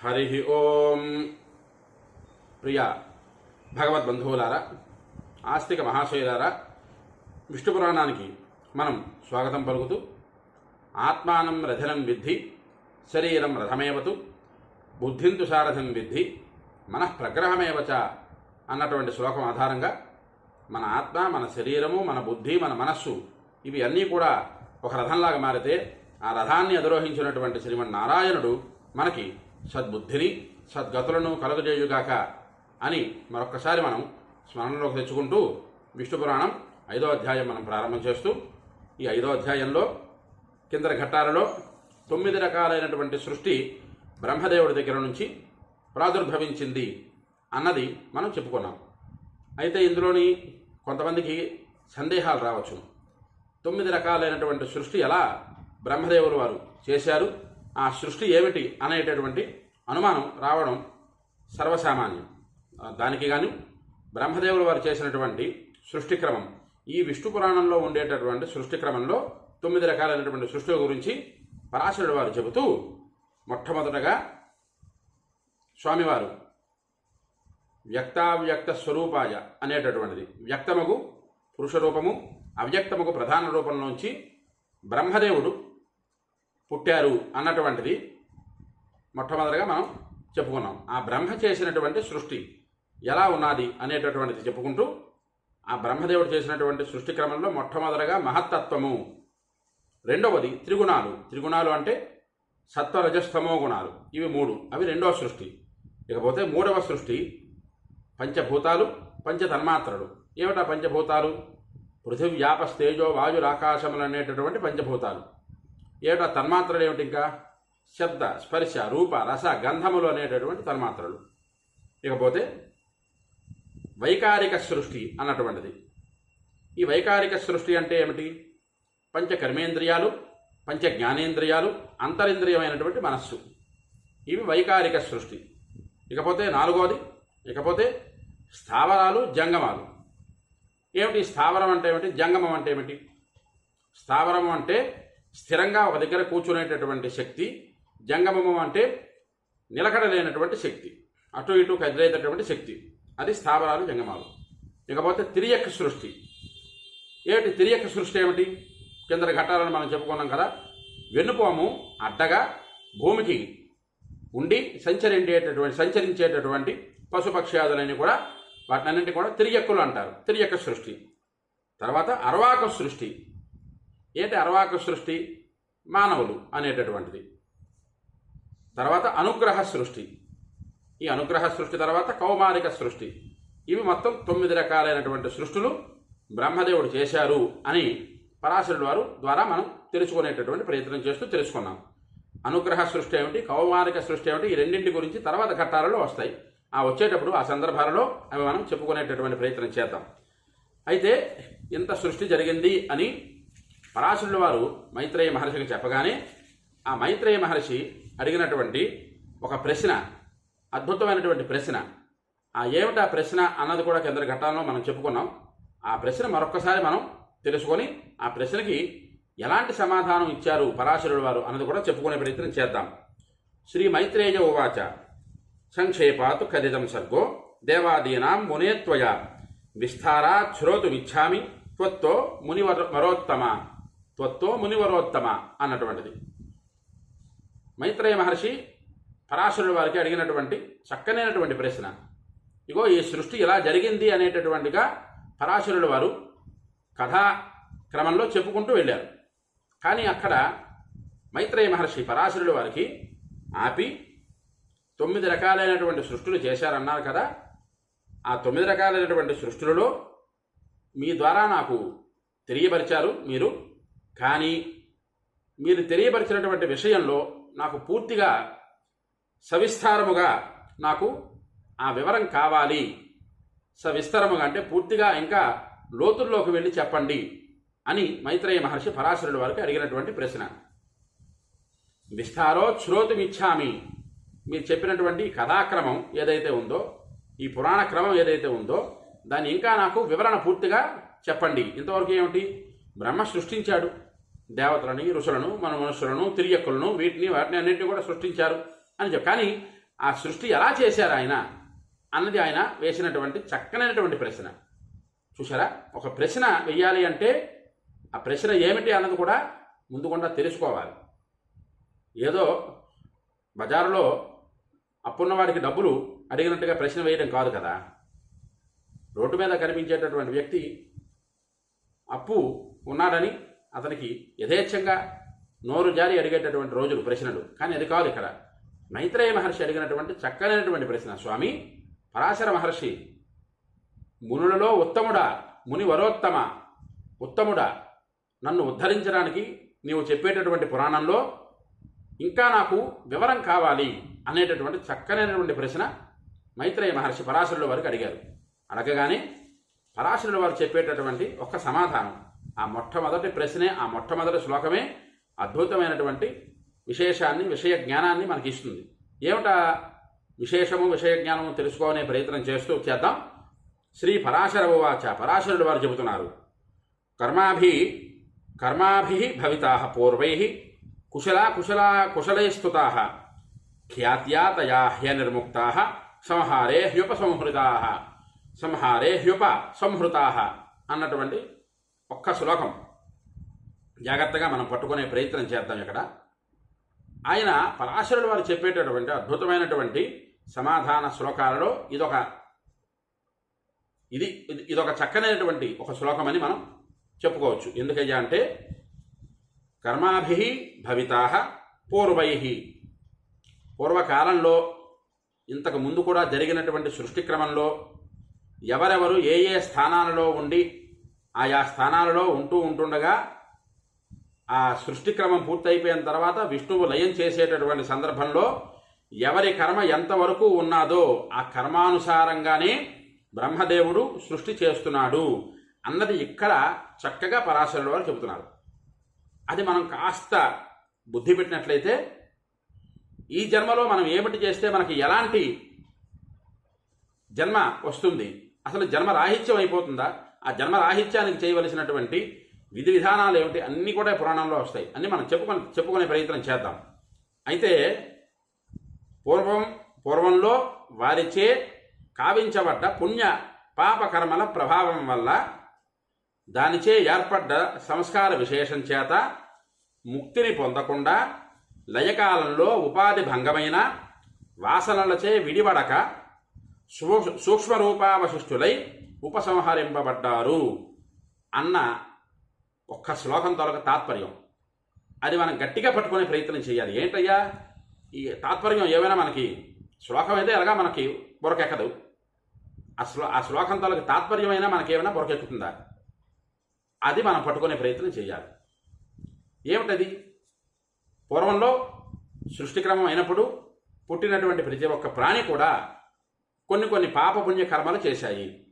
హరి ఓం ప్రియ భగవద్బంధువులారా ఆస్తిక మహాశయులారా విష్ణు పురాణానికి మనం స్వాగతం పలుకుతూ ఆత్మానం రథనం విద్ధి శరీరం రథమేవతు బుద్ధింతు సారథం విద్ధి మనఃప్రగ్రహమేవచ అన్నటువంటి శ్లోకం ఆధారంగా మన ఆత్మ మన శరీరము మన బుద్ధి మన మనస్సు ఇవి అన్నీ కూడా ఒక రథంలాగా మారితే ఆ రథాన్ని అధిరోహించినటువంటి శ్రీమన్నారాయణుడు మనకి సద్బుద్ధిని సద్గతులను కలుగజేయుగాక అని మరొక్కసారి మనం స్మరణలోకి తెచ్చుకుంటూ విష్ణు పురాణం ఐదో అధ్యాయం మనం ప్రారంభం చేస్తూ ఈ ఐదో అధ్యాయంలో కింద ఘట్టాలలో తొమ్మిది రకాలైనటువంటి సృష్టి బ్రహ్మదేవుడి దగ్గర నుంచి ప్రాదుర్భవించింది అన్నది మనం చెప్పుకున్నాం. అయితే ఇందులోని కొంతమందికి సందేహాలు రావచ్చు. తొమ్మిది రకాలైనటువంటి సృష్టి ఎలా బ్రహ్మదేవులు వారు చేశారు ఆ సృష్టి ఏమిటి అనేటటువంటి అనుమానం రావడం సర్వసామాన్యం. దానికి గాను బ్రహ్మదేవుల వారు చేసినటువంటి సృష్టి క్రమం. ఈ విష్ణు పురాణంలో ఉండేటటువంటి సృష్టి క్రమంలో తొమ్మిది రకాలైనటువంటి సృష్టి గురించి పరాశరుడు వారు చెబుతూ మొట్టమొదటగా స్వామివారు వ్యక్తావ్యక్త స్వరూపాయ అనేటటువంటిది. వ్యక్తముకు పురుష రూపము అవ్యక్తముకు ప్రధాన రూపంలోంచి బ్రహ్మదేవుడు పుట్టారు అన్నటువంటిది మొట్టమొదటిగా మనం చెప్పుకున్నాం. ఆ బ్రహ్మ చేసినటువంటి సృష్టి ఎలా ఉన్నది అనేటటువంటిది చెప్పుకుంటూ ఆ బ్రహ్మదేవుడు చేసినటువంటి సృష్టి క్రమంలో మొట్టమొదటగా మహత్తత్వము. రెండవది త్రిగుణాలు. త్రిగుణాలు అంటే సత్వరజస్తమో గుణాలు. ఇవి మూడు. అవి రెండవ సృష్టి. ఇకపోతే మూడవ సృష్టి పంచభూతాలు పంచతన్మాత్రలు. ఏమిటా పంచభూతాలు? పృథివ్యాప తేజో వాయురాకాశములు అనేటటువంటి పంచభూతాలు. ఏమిటా తన్మాత్రలు ఏమిటి ఇంకా? శబ్ద స్పర్శ రూప రస గంధములు అనేటటువంటి తన్మాత్రలు. ఇకపోతే వైకారిక సృష్టి అన్నటువంటిది. ఈ వైకారిక సృష్టి అంటే ఏమిటి? పంచ కర్మేంద్రియాలు పంచ జ్ఞానేంద్రియాలు అంతరింద్రియమైనటువంటి మనస్సు. ఇవి వైకారిక సృష్టి. ఇకపోతే నాలుగోది ఇకపోతే స్థావరాలు జంగమాలు. ఏమిటి స్థావరం అంటే ఏమిటి? జంగమం అంటే ఏమిటి? స్థావరం అంటే స్థిరంగా ఒక దగ్గర కూర్చునేటటువంటి శక్తి జంగమము అంటే నిలకడ లేనటువంటి శక్తి. అటు ఇటు కదిలేటటువంటి శక్తి. అది స్థావరాలు జంగమాలు. ఇకపోతే తిరియక్ సృష్టి. ఏమిటి తిరియక సృష్టి ఏమిటి? కింద ఘట్టాలను మనం చెప్పుకున్నాం కదా. వెన్నుపోము అడ్డగా భూమికి ఉండి సంచరించేటటువంటి సంచరించేటటువంటి పశుపక్ష్యాదులన్నీ కూడా వాటినన్నింటి కూడా తిరియక్కులు అంటారు. తిరియక్క సృష్టి. తర్వాత అరవాక సృష్టి. ఏంటి అర్వాక సృష్టి? మానవులు అనేటటువంటిది. తర్వాత అనుగ్రహ సృష్టి. ఈ అనుగ్రహ సృష్టి తర్వాత కౌమారిక సృష్టి. ఇవి మొత్తం తొమ్మిది రకాలైనటువంటి సృష్టులు బ్రహ్మదేవుడు చేశారు అని పరాశరుడు వారు ద్వారా మనం తెలుసుకునేటటువంటి ప్రయత్నం చేస్తూ తెలుసుకున్నాం. అనుగ్రహ సృష్టి ఏమిటి? కౌమారిక సృష్టి ఏమిటి? ఈ రెండింటి గురించి తర్వాత ఘట్టాలలో వస్తాయి. ఆ వచ్చేటప్పుడు ఆ సందర్భాలలో అవి మనం చెప్పుకునేటటువంటి ప్రయత్నం చేద్దాం. అయితే ఇంత సృష్టి జరిగింది అని పరాశరుల వారు మైత్రేయ మహర్షికి చెప్పగానే ఆ మైత్రేయ మహర్షి అడిగినటువంటి ఒక ప్రశ్న అద్భుతమైనటువంటి ప్రశ్న. ఆ ఏమిటా ఆ ప్రశ్న అన్నది కూడా కింద ఘట్టాల్లో మనం చెప్పుకున్నాం. ఆ ప్రశ్న మరొక్కసారి మనం తెలుసుకొని ఆ ప్రశ్నకి ఎలాంటి సమాధానం ఇచ్చారు పరాశరుడు వారు అన్నది కూడా చెప్పుకునే ప్రయత్నం చేద్దాం. శ్రీ మైత్రేయ ఉవాచ సంక్షేపాత్ కథితం సర్గో దేవాదీనాం మునేత్వయ విస్తారా శ్రోతుమిచ్చామి త్వత్తో మునివర వరోత్తమ త్వత్తో మునివరోత్తమ అన్నటువంటిది. మైత్రేయ మహర్షి పరాశరుడు వారికి అడిగినటువంటి చక్కనైనటువంటి ప్రశ్న. ఇగో ఈ సృష్టి ఎలా జరిగింది అనేటటువంటిగా పరాశరుడు వారు కథా క్రమంలో చెప్పుకుంటూ వెళ్ళారు. కానీ అక్కడ మైత్రేయ మహర్షి పరాశరుడు వారికి ఆపి తొమ్మిది రకాలైనటువంటి సృష్టులు చేశారన్నారు కదా. ఆ తొమ్మిది రకాలైనటువంటి సృష్టులలో మీ ద్వారా నాకు తెలియపరిచారు మీరు. కానీ మీరు తెలియపరిచినటువంటి విషయంలో నాకు పూర్తిగా సవిస్తారముగా నాకు ఆ వివరం కావాలి. సవిస్తరముగా అంటే పూర్తిగా ఇంకా లోతుల్లోకి వెళ్ళి చెప్పండి అని మైత్రేయ మహర్షి పరాశరుడు వారికి అడిగినటువంటి ప్రశ్న. విస్తారో శ్రోతుమిచ్చామి మీరు చెప్పినటువంటి కథాక్రమం ఏదైతే ఉందో ఈ పురాణ క్రమం ఏదైతే ఉందో దాన్ని ఇంకా నాకు వివరణ పూర్తిగా చెప్పండి. ఇంతవరకు ఏమిటి? బ్రహ్మ సృష్టించాడు. దేవతలని ఋషులను మన మనుషులను తిరియక్కులను వీటిని వాటిని అన్నింటినీ కూడా సృష్టించారు అని చెప్పి. కానీ ఆ సృష్టి ఎలా చేశారు ఆయన అన్నది ఆయన వేసినటువంటి చక్కనైనటువంటి ప్రశ్న. చూసారా ఒక ప్రశ్న వెయ్యాలి అంటే ఆ ప్రశ్న ఏమిటి అన్నది కూడా ముందుకుండా తెలుసుకోవాలి. ఏదో బజారులో అప్పున్నవాడికి డబ్బులు అడిగినట్టుగా ప్రశ్న వేయడం కాదు కదా. రోడ్డు మీద కనిపించేటటువంటి వ్యక్తి అప్పు ఉన్నాడని అతనికి యథేచ్ఛంగా నోరు జారి అడిగేటటువంటి రోజులు ప్రశ్నలు. కానీ అది కాదు ఇక్కడ. మైత్రేయ మహర్షి అడిగినటువంటి చక్కనైనటువంటి ప్రశ్న స్వామి పరాశర మహర్షి మునులలో ఉత్తముడా ముని వరోత్తమ ఉత్తముడా నన్ను ఉద్ధరించడానికి నీవు చెప్పేటటువంటి పురాణంలో ఇంకా నాకు వివరం కావాలి అనేటటువంటి చక్కనైనటువంటి ప్రశ్న మైత్రేయ మహర్షి పరాశరుల వారికి అడిగారు. అడగగానే పరాశరుల వారు చెప్పేటటువంటి ఒక సమాధానం ఆ మొట్టమొదటి ప్రశ్నే ఆ మొట్టమొదటి శ్లోకమే అద్భుతమైనటువంటి విశేషాన్ని విషయ జ్ఞానాన్ని మనకి ఇస్తుంది ఏమిటా విశేషము విషయ జ్ఞానము తెలుసుకోనే ప్రయత్నం చేస్తూ చేద్దాం. శ్రీ పరాశర ఉవాచ పరాశరుడు వారు చెబుతున్నారు. కర్మాభి కర్మాభి భవితా పూర్వై కుశలా కుశలా కుశలైస్తుతా ఖ్యాత్యా తయా హ్యనిర్ముక్తా సంహారే హ్యుప సంహృతా సంహారే హ్యుప సంహృతా అన్నటువంటి ఒక్క శ్లోకం. జాగ్రత్తగా మనం పట్టుకునే ప్రయత్నం చేద్దాం ఇక్కడ. ఆయన పరాశరుడు వారు చెప్పేటటువంటి అద్భుతమైనటువంటి సమాధాన శ్లోకాలలో ఇదొక ఇది ఇదొక చక్కనైనటువంటి ఒక శ్లోకమని మనం చెప్పుకోవచ్చు. ఎందుకయ్యా అంటే కర్మాభి భవితా పూర్వై. పూర్వకాలంలో ఇంతకు ముందు కూడా జరిగినటువంటి సృష్టి క్రమంలో ఎవరెవరు ఏ ఏ స్థానాలలో ఉండి ఆయా స్థానాలలో ఉంటూ ఉంటుండగా ఆ సృష్టి క్రమం పూర్తయిపోయిన తర్వాత విష్ణువు లయం చేసేటటువంటి సందర్భంలో ఎవరి కర్మ ఎంతవరకు ఉన్నాదో ఆ కర్మానుసారంగానే బ్రహ్మదేవుడు సృష్టి చేస్తున్నాడు అన్నది ఇక్కడ చక్కగా పరాశరుల వారు చెబుతున్నారు. అది మనం కాస్త బుద్ధి పెట్టినట్లయితే ఈ జన్మలో మనం ఏమిటి చేస్తే మనకి ఎలాంటి జన్మ వస్తుంది? అసలు జన్మ రాహిత్యం అయిపోతుందా? ఆ జన్మ రాహిత్యానికి చేయవలసినటువంటి విధి విధానాలు ఏమిటి? అన్నీ కూడా పురాణంలో వస్తాయి. అన్నీ మనం చెప్పుకొని చెప్పుకునే ప్రయత్నం చేద్దాం. అయితే పూర్వం పూర్వంలో వారిచే కావించబడ్డ పుణ్య పాపకర్మల ప్రభావం వల్ల దానిచే ఏర్పడ్డ సంస్కార విశేషం చేత ముక్తిని పొందకుండా లయకాలంలో ఉపాధి భంగమైన వాసనలచే విడివడక సూ- సూక్ష్మరూపావశిష్టులై ఉపసంహరింపబడ్డారు అన్న ఒక్క శ్లోకం తొలగ తాత్పర్యం. అది మనం గట్టిగా పట్టుకునే ప్రయత్నం చేయాలి. ఏంటయ్యా? ఈ తాత్పర్యం ఏమైనా మనకి శ్లోకం అయితే ఎలాగా మనకి బురకెక్కదు. ఆ శ్లో ఆ శ్లోకం తొలగ తాత్పర్యమైనా మనకేమైనా బురకెక్కుతుందా? అది మనం పట్టుకునే ప్రయత్నం చేయాలి. ఏమిటది? పూర్వంలో సృష్టిక్రమం అయినప్పుడు పుట్టినటువంటి ప్రతి ఒక్క ప్రాణి కూడా కొన్ని కొన్ని పాపపుణ్య కర్మలు చేశాయి.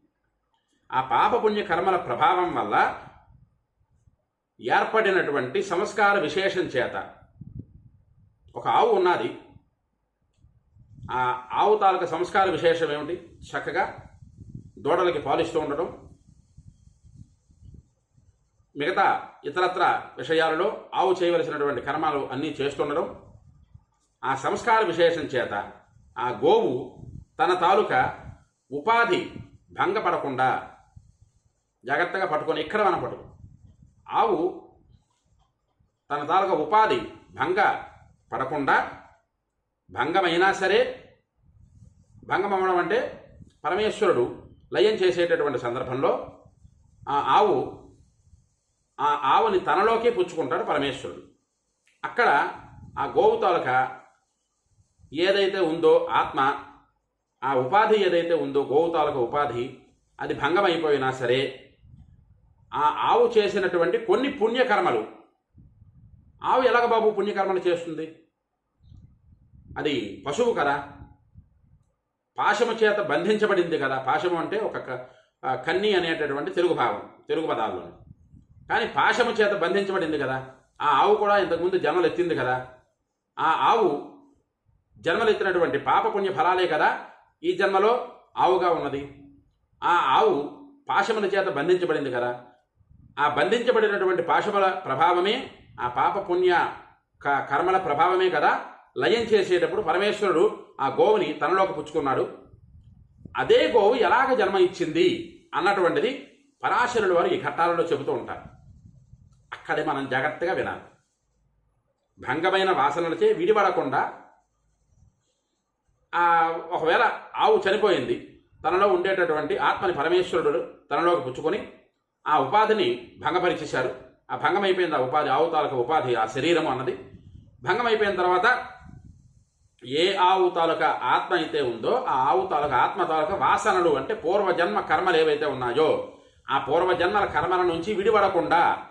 ఆ పాపపుణ్య కర్మల ప్రభావం వల్ల ఏర్పడినటువంటి సంస్కార విశేషం చేత ఒక ఆవు ఉన్నది. ఆ ఆవు తాలూకా సంస్కార విశేషం ఏమిటి? చక్కగా దూడలకి పాలిస్తూ ఉండడం మిగతా ఇతరత్ర విషయాలలో ఆవు చేయవలసినటువంటి కర్మాలు అన్నీ చేస్తుండడం ఆ సంస్కార విశేషం చేత ఆ గోవు తన తాలూకా ఉపాధి భంగపడకుండా జాగ్రత్తగా పట్టుకొని ఇక్కడ మనం పట్టుకో ఆవు తన తాలూకా ఉపాధి భంగ పడకుండా భంగమైనా సరే భంగం అవ్వడం అంటే పరమేశ్వరుడు లయం చేసేటటువంటి సందర్భంలో ఆ ఆవు ఆ ఆవుని తనలోకే పుచ్చుకుంటాడు పరమేశ్వరుడు. అక్కడ ఆ గోవు తాలూక ఏదైతే ఉందో ఆత్మ ఆ ఉపాధి ఏదైతే ఉందో గోవు తాలూక ఉపాధి అది భంగమైపోయినా సరే ఆ ఆవు చేసినటువంటి కొన్ని పుణ్యకర్మలు. ఆవు ఎలాగ బాబు పుణ్యకర్మలు చేస్తుంది? అది పశువు కదా. పాశము చేత బంధించబడింది కదా. పాశము అంటే ఒక కన్ని అనేటటువంటి తెలుగు భావం తెలుగు పదాల్లో కానీ పాశము చేత బంధించబడింది కదా. ఆ ఆవు కూడా ఇంతకుముందు జన్మలు ఎత్తింది కదా. ఆ ఆవు జన్మలెత్తినటువంటి పాపపుణ్య ఫలాలే కదా ఈ జన్మలో ఆవుగా ఉన్నది. ఆ ఆవు పాశముల చేత బంధించబడింది కదా. ఆ బంధించబడినటువంటి పాశముల ప్రభావమే ఆ పాపపుణ్య క- కర్మల ప్రభావమే కదా లయం చేసేటప్పుడు పరమేశ్వరుడు ఆ గోవుని తనలోకి పుచ్చుకున్నాడు. అదే గోవు ఎలాగ జన్మ ఇచ్చింది అన్నటువంటిది పరాశరుడు వారు ఈ ఘట్టాలలో చెబుతూ ఉంటారు. అక్కడే మనం జాగ్రత్తగా వినాలి. భంగమైన వాసనలచే విడిపడకుండా ఒకవేళ ఆవు చనిపోయింది తనలో ఉండేటటువంటి ఆత్మని పరమేశ్వరుడు తనలోకి పుచ్చుకొని ఆ ఉపాధిని భంగపరిచేశారు. ఆ భంగం అయిపోయింది ఆ ఉపాధి ఆవు ఉపాధి ఆ శరీరం అన్నది. భంగం అయిపోయిన తర్వాత ఏ ఆవు తాలూకా ఆత్మ అయితే ఉందో ఆ ఆవు తాలూక ఆత్మ తాలూక వాసనలు అంటే పూర్వజన్మ కర్మలు ఏవైతే ఉన్నాయో ఆ పూర్వజన్మల కర్మల నుంచి విడిపడకుండా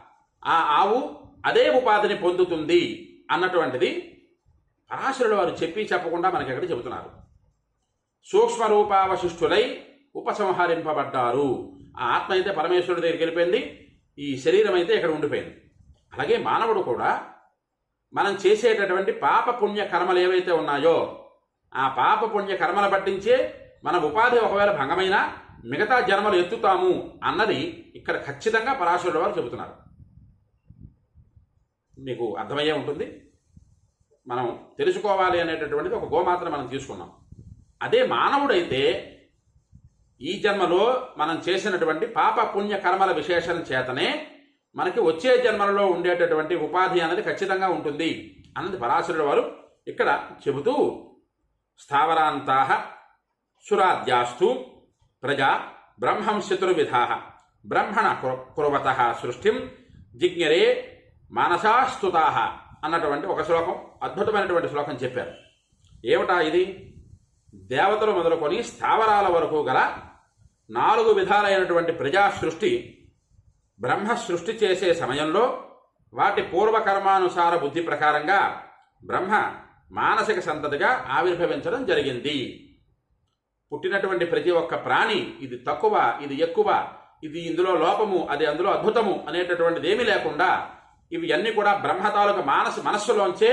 ఆ ఆవు అదే ఉపాధిని పొందుతుంది అన్నటువంటిది పరాశరుడు వారు చెప్పి చెప్పకుండా మనకి ఎక్కడ చెబుతున్నారు. సూక్ష్మ రూపావశిష్ఠులై ఉపసంహరింపబడ్డారు. ఆ ఆత్మ అయితే పరమేశ్వరుడి దగ్గరికి వెళ్ళిపోయింది. ఈ శరీరం అయితే ఇక్కడ ఉండిపోయింది. అలాగే మానవుడు కూడా మనం చేసేటటువంటి పాప పుణ్య కర్మలు ఏవైతే ఉన్నాయో ఆ పాప పుణ్య కర్మల పట్టించే మన ఉపాధి ఒకవేళ భంగమైనా మిగతా జన్మలు ఎత్తుతాము అన్నది ఇక్కడ ఖచ్చితంగా పరాశరుడు వారు చెబుతున్నారు. మీకు అర్థమయ్యే ఉంటుంది. మనం తెలుసుకోవాలి అనేటటువంటిది ఒక గోమాత్ర మనం తీసుకున్నాం. అదే మానవుడైతే ఈ జన్మలో మనం చేసినటువంటి పాప పుణ్య కర్మల విశేషణ చేతనే మనకి వచ్చే జన్మలలో ఉండేటటువంటి ఉపాధి అనేది ఖచ్చితంగా ఉంటుంది. అన్నది పరాశరుడు వారు ఇక్కడ చెబుతూ స్థావరాంతా సురాద్యాస్తు ప్రజా బ్రహ్మంశతుర్విధా బ్రహ్మణ కురవత సృష్టిం జిజ్ఞరే మానసాస్తుతా అన్నటువంటి ఒక శ్లోకం అద్భుతమైనటువంటి శ్లోకం చెప్పారు. ఏమిటా ఇది? దేవతలు మొదలుకొని స్థావరాల వరకు గల నాలుగు విధాలైనటువంటి ప్రజా సృష్టి బ్రహ్మ సృష్టి చేసే సమయంలో వాటి పూర్వకర్మానుసార బుద్ధి ప్రకారంగా బ్రహ్మ మానసిక సంతతిగా ఆవిర్భవించడం జరిగింది. పుట్టినటువంటి ప్రతి ఒక్క ప్రాణి ఇది తక్కువ ఇది ఎక్కువ ఇది ఇందులో లోపము అది అందులో అద్భుతము అనేటటువంటిది ఏమీ లేకుండా ఇవి అన్నీ కూడా బ్రహ్మ తాలూకు మానసు మనస్సులోంచే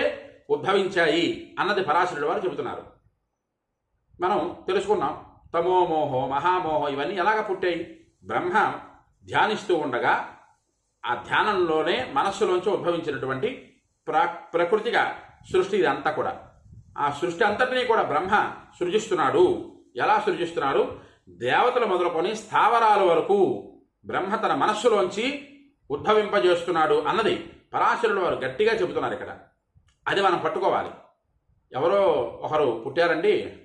ఉద్భవించాయి అన్నది పరాశరుడు వారు చెబుతున్నారు. మనం తెలుసుకున్నాం తమోమోహో మహామోహో ఇవన్నీ ఎలాగ పుట్టాయి? బ్రహ్మ ధ్యానిస్తూ ఉండగా ఆ ధ్యానంలోనే మనస్సులోంచి ఉద్భవించినటువంటి ప్ర ప్రకృతిగా సృష్టి ఇదంతా కూడా. ఆ సృష్టి అంతటినీ కూడా బ్రహ్మ సృజిస్తున్నాడు. ఎలా సృజిస్తున్నాడు? దేవతలు మొదలుకొని స్థావరాల వరకు బ్రహ్మ తన మనస్సులోంచి ఉద్భవింపజేస్తున్నాడు అన్నది పరాశరుడు వారు గట్టిగా చెబుతున్నారు ఇక్కడ. అది మనం పట్టుకోవాలి. ఎవరో ఒకరు పుట్టారండి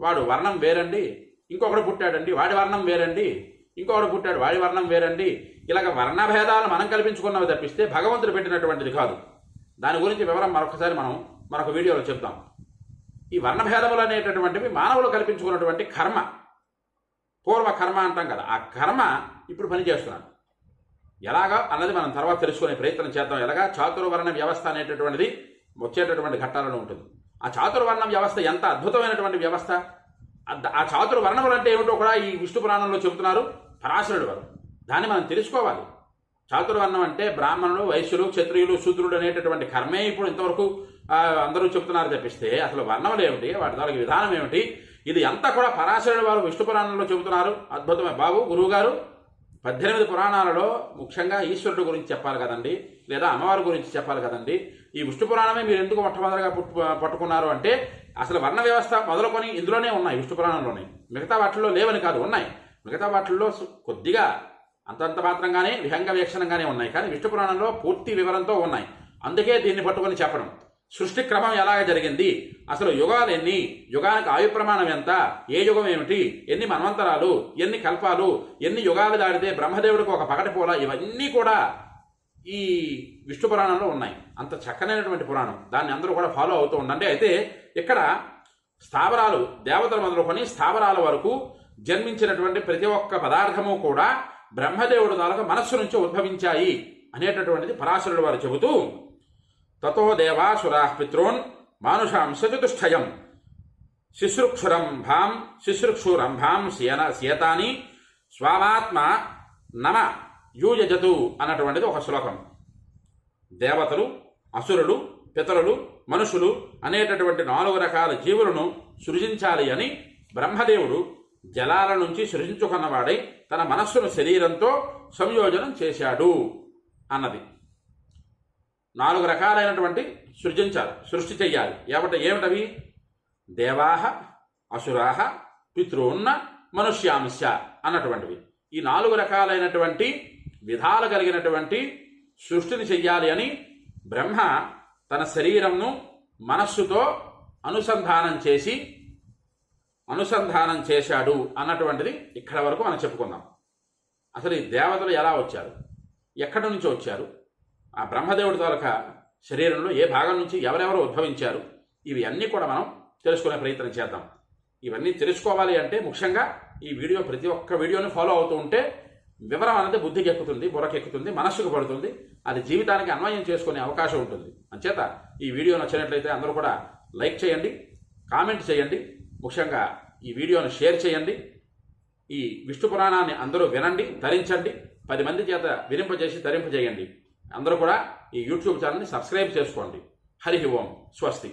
వాడు వర్ణం వేరండి ఇంకొకడు పుట్టాడండి వాడి వర్ణం వేరండి. ఇంకొకడు పుట్టాడు వాడి వర్ణం వేరండి. ఇలాగ వర్ణభేదాలు మనం కల్పించుకున్నవి తప్పిస్తే భగవంతుడు పెట్టినటువంటిది కాదు. దాని గురించి వివరం మరొకసారి మనం మరొక వీడియోలో చెప్తాం. ఈ వర్ణభేదములు అనేటటువంటివి మానవులు కల్పించుకున్నటువంటి కర్మ. పూర్వ కర్మ అంటాం కదా ఆ కర్మ ఇప్పుడు పనిచేస్తున్నాడు. ఎలాగా అన్నది మనం తర్వాత తెలుసుకునే ప్రయత్నం చేద్దాం. ఎలాగా? చాతుర్వర్ణ వ్యవస్థ అనేటటువంటిది వచ్చేటటువంటి ఘట్టాలలో ఉంటుంది. ఆ చాతుర్వర్ణ వ్యవస్థ ఎంత అద్భుతమైనటువంటి వ్యవస్థ? ఆ చాతుర వర్ణములు అంటే ఏమిటో కూడా ఈ విష్ణు పురాణంలో చెబుతున్నారు. పరాశరుడు వారు. దాన్ని మనం తెలుసుకోవాలి. చాతుర్వర్ణం అంటే బ్రాహ్మణులు వైశ్యులు క్షత్రియులు శూద్రుడు అనేటటువంటి కర్మే ఇప్పుడు ఇంతవరకు అందరూ చెప్తున్నారు తప్పిస్తే అసలు వర్ణములు ఏమిటి వాటి దానికి విధానం ఏమిటి? ఇది అంతా కూడా పరాశరుడు వారు విష్ణు పురాణంలో చెబుతున్నారు. అద్భుతమే. బాబు గురువు గారు పద్దెనిమిది పురాణాలలో ముఖ్యంగా ఈశ్వరుడు గురించి చెప్పాలి కదండి లేదా అమ్మవారి గురించి చెప్పాలి కదండి. ఈ విష్ణు పురాణమే మీరు ఎందుకు మొట్టమొదటిగా పట్టుకున్నారు అంటే అసలు వర్ణ వ్యవస్థ మొదలుకొని ఇందులోనే ఉన్నాయి విష్ణు పురాణంలోనే. మిగతా వాటిల్లో లేవని కాదు ఉన్నాయి. మిగతా వాటిల్లో కొద్దిగా అంతంత మాత్రంగానే విహంగ వీక్షణంగానే ఉన్నాయి కానీ విష్ణు పురాణంలో పూర్తి వివరంతో ఉన్నాయి. అందుకే దీన్ని పట్టుకొని చెప్పడం. సృష్టి క్రమం ఎలాగ జరిగింది? అసలు యుగాలు ఎన్ని? యుగానికి ఆయు ప్రమాణం ఎంత? ఏ యుగం ఏమిటి? ఎన్ని మన్వంతరాలు? ఎన్ని కల్పాలు? ఎన్ని యుగాలు దాడితే బ్రహ్మదేవుడికి ఒక పగటి పూల? ఇవన్నీ కూడా ఈ విష్ణు పురాణంలో ఉన్నాయి. అంత చక్కనైనటువంటి పురాణం. దాన్ని అందరూ కూడా ఫాలో అవుతూ ఉండండి. అయితే ఇక్కడ స్థావరాలు దేవతలు మొదలుకొని స్థావరాల వరకు జన్మించినటువంటి ప్రతి ఒక్క పదార్థము కూడా బ్రహ్మదేవుడు తాలూకు మనస్సు నుంచి ఉద్భవించాయి అనేటటువంటిది పరాశరుడు వారు చెబుతూ తతో దేవాసురా పితృన్ మానుషాం చతుష్టయం శుశ్రుక్షురంభాం శుశ్రుక్షురంభాం శయన సీతాని స్వామాత్మ నమ యూయజతు అన్నటువంటిది ఒక శ్లోకం. దేవతలు అసురులు పితరులు మనుషులు అనేటటువంటి నాలుగు రకాల జీవులను సృజించాలి అని బ్రహ్మదేవుడు జలాల నుంచి సృజించుకున్నవాడై తన మనస్సును శరీరంతో సంయోజనం చేశాడు అన్నది. నాలుగు రకాలైనటువంటి సృజించాలి సృష్టి చెయ్యాలి. ఏమిట ఏమిటవి? దేవాహ అసురాహ పితృన్న మనుష్యాంశ అన్నటువంటివి. ఈ నాలుగు రకాలైనటువంటి విధాలు కలిగినటువంటి సృష్టిని చెయ్యాలి అని బ్రహ్మ తన శరీరంను మనస్సుతో అనుసంధానం చేసి అనుసంధానం చేశాడు అన్నటువంటిది ఇక్కడ వరకు మనం చెప్పుకుందాం అసలు ఈ దేవతలు ఎలా వచ్చారు? ఎక్కడి నుంచి వచ్చారు? ఆ బ్రహ్మదేవుడి తాలూక శరీరంలో ఏ భాగం నుంచి ఎవరెవరు ఉద్భవించారు? ఇవి అన్నీ కూడా మనం తెలుసుకునే ప్రయత్నం చేద్దాం. ఇవన్నీ తెలుసుకోవాలి అంటే ముఖ్యంగా ఈ వీడియో ప్రతి ఒక్క వీడియోని ఫాలో అవుతూ ఉంటే వివరం అనేది బుద్ధికి ఎక్కుతుంది బుర్రకి ఎక్కుతుంది మనస్సుకు పడుతుంది అది జీవితానికి అన్వయం చేసుకునే అవకాశం ఉంటుంది. అంచేత ఈ వీడియో నచ్చినట్లయితే అందరూ కూడా లైక్ చేయండి కామెంట్ చేయండి ముఖ్యంగా ఈ వీడియోను షేర్ చేయండి ఈ విష్ణు పురాణాన్ని అందరూ వినండి ధరించండి పది మంది చేత వినింపజేసి ధరింపజేయండి. అందరూ కూడా ఈ యూట్యూబ్ ఛానల్ని సబ్స్క్రైబ్ చేసుకోండి. హరి ఓం స్వస్తి.